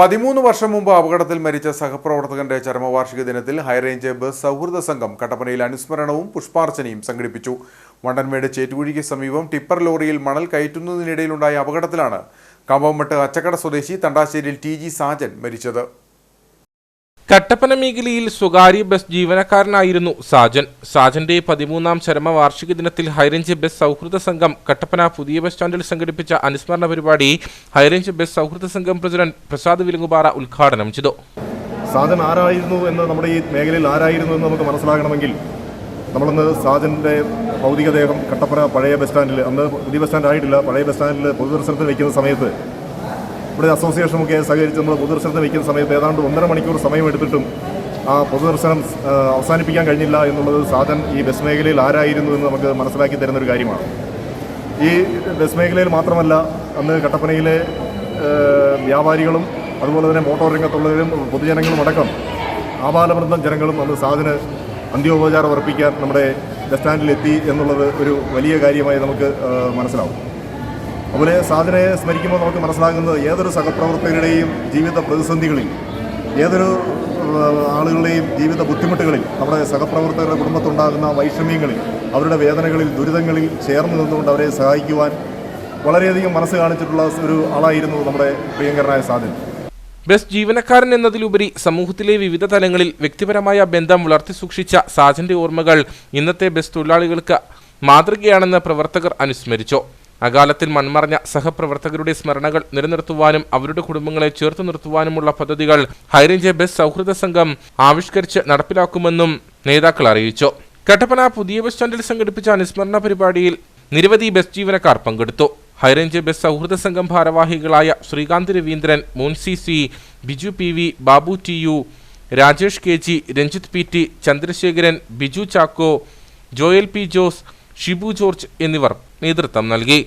പതിമൂന്ന് വർഷം മുമ്പ് അപകടത്തിൽ മരിച്ച സഹപ്രവർത്തകന്റെ ചരമവാർഷിക ദിനത്തിൽ ഹൈറേഞ്ച് ബസ് സൗഹൃദ സംഘം കട്ടപ്പനയിൽ അനുസ്മരണവും പുഷ്പാർച്ചനയും സംഘടിപ്പിച്ചു. വണ്ടൻമേട് ചേറ്റുകുഴിക്ക് സമീപം ടിപ്പർ ലോറിയിൽ മണൽ കയറ്റുന്നതിനിടയിലുണ്ടായ അപകടത്തിലാണ് കമ്പംമട്ട് അച്ചക്കട സ്വദേശി തണ്ടാശ്ശേരിയിൽ ടി ജി സാജൻ മരിച്ചത്. കട്ടപ്പന മേഖലയിൽ സ്വകാര്യ ബസ് ജീവനക്കാരനായിരുന്നു സാജൻ. സാജന്റെ പതിമൂന്നാം ചരമവാർഷിക ദിനത്തിൽ ഹൈറേഞ്ച് ബസ് സൗഹൃദ സംഘം കട്ടപ്പന പുതിയ ബസ് സ്റ്റാൻഡിൽ സംഘടിപ്പിച്ച അനുസ്മരണ പരിപാടി ഹൈറേഞ്ച് ബസ് സൗഹൃദ സംഘം പ്രസിഡന്റ് പ്രസാദ് വിലങ്ങുപാറ ഉദ്ഘാടനം ചെയ്തു. സാജൻ ആരായിരുന്നു എന്ന് നമ്മുടെ ഈ മേഖലയിൽ ആരായിരുന്നു എന്ന് നമുക്ക് മനസ്സിലാകണമെങ്കിൽ നമ്മളന്ന് സാജന്റെ ഭൗതികദേഹം കട്ടപ്പന പഴയ ബസ് സ്റ്റാൻഡിൽ അന്ന് പുതിയ ബസ് സ്റ്റാൻഡ് ആയിട്ടില്ല. പഴയ ബസ് സ്റ്റാൻഡിൽ പൊതുദർശനത്തിന് വയ്ക്കുന്ന സമയത്ത് ഇവിടെ അസോസിയേഷനൊക്കെ സഹകരിച്ച് നമ്മൾ പൊതുദർശനത്തിന് വയ്ക്കുന്ന സമയത്ത് ഏതാണ്ട് ഒന്നര മണിക്കൂർ സമയം എടുത്തിട്ടും ആ പൊതുദർശനം അവസാനിപ്പിക്കാൻ കഴിഞ്ഞില്ല എന്നുള്ളത് സാധൻ ഈ ബസ് മേഖലയിൽ ആരായിരുന്നു എന്ന് നമുക്ക് മനസ്സിലാക്കി തരുന്ന ഒരു കാര്യമാണ്. ഈ ബസ് മേഖലയിൽ മാത്രമല്ല അന്ന് കട്ടപ്പനയിലെ വ്യാപാരികളും അതുപോലെ തന്നെ മോട്ടോർ രംഗത്തുള്ളവരും പൊതുജനങ്ങളും അടക്കം ആപാലവൃന്ദം ജനങ്ങളും അന്ന് സാധന അന്ത്യോപചാരം അർപ്പിക്കാൻ നമ്മുടെ ബസ് സ്റ്റാൻഡിലെത്തി എന്നുള്ളത് ഒരു വലിയ കാര്യമായി നമുക്ക് മനസ്സിലാവും. അതുപോലെ സാധനയെ സ്മരിക്കുമ്പോൾ നമുക്ക് മനസ്സിലാകുന്നത് ഏതൊരു സഹപ്രവർത്തകരുടെയും ജീവിത പ്രതിസന്ധികളിൽ ഏതൊരു ആളുകളുടെയും ജീവിത ബുദ്ധിമുട്ടുകളിൽ നമ്മുടെ സഹപ്രവർത്തകരുടെ കുടുംബത്തുണ്ടാകുന്ന വൈഷമ്യങ്ങളിൽ അവരുടെ വേദനകളിൽ ദുരിതങ്ങളിൽ ചേർന്ന് നിന്നുകൊണ്ട് അവരെ സഹായിക്കുവാൻ വളരെയധികം മനസ്സ് കാണിച്ചിട്ടുള്ള ഒരു ആളായിരുന്നു നമ്മുടെ പ്രിയങ്കരനായ സാധൻ ബസ് ജീവനക്കാരൻ എന്നതിലുപരി സമൂഹത്തിലെ വിവിധ തലങ്ങളിൽ വ്യക്തിപരമായ ബന്ധം വളർത്തി സൂക്ഷിച്ച സാജന്റെ ഓർമ്മകൾ ഇന്നത്തെ ബസ് തൊഴിലാളികൾക്ക് മാതൃകയാണെന്ന് പ്രവർത്തകർ അനുസ്മരിച്ചു. അകാലത്തിൽ മൺമറഞ്ഞ സഹപ്രവർത്തകരുടെ സ്മരണകൾ നിലനിർത്തുവാനും അവരുടെ കുടുംബങ്ങളെ ചേർത്ത് നിർത്തുവാനുമുള്ള പദ്ധതികൾ ഹൈറേഞ്ച് ബസ് സൗഹൃദ സംഘം ആവിഷ്കരിച്ച് നടപ്പിലാക്കുമെന്നും നേതാക്കൾ അറിയിച്ചു. കട്ടപ്പന പുതിയ ബസ് സ്റ്റാൻഡിൽ സംഘടിപ്പിച്ച അനുസ്മരണ പരിപാടിയിൽ നിരവധി ബസ് ജീവനക്കാർ പങ്കെടുത്തു. ഹൈറേഞ്ച് ബസ് സൗഹൃദ സംഘം ഭാരവാഹികളായ Srikanth Raveendran Monsy C Biju P V Babu T U Rajesh K G Ranjith P T Chandrasekharan Biju Chacko Joel P Jose Shibu George എന്നിവർ നേതൃത്വം നൽകി.